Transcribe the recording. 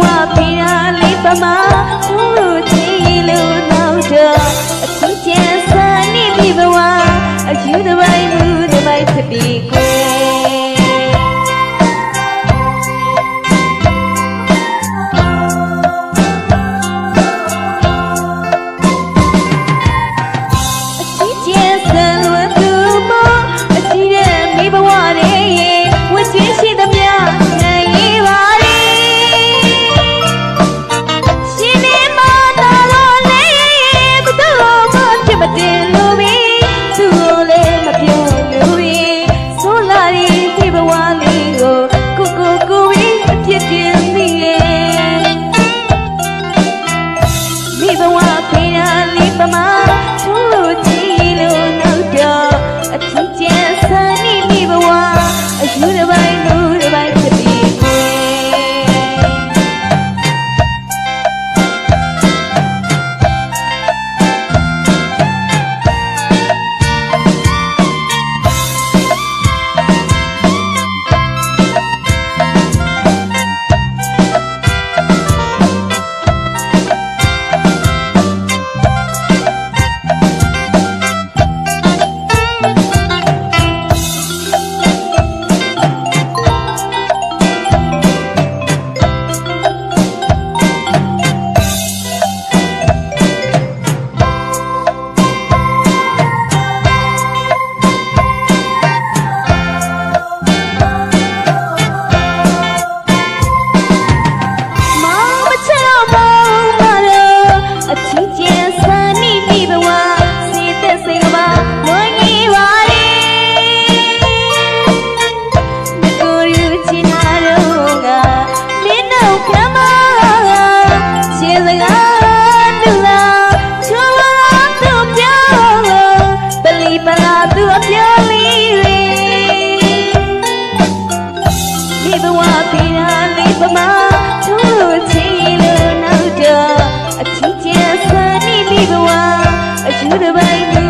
ဝပြာလေးပမာဘူးလို့ချီလို့နောက်တော့အခုကျန်စနေပြီဘဝအယူတော် திருவையும்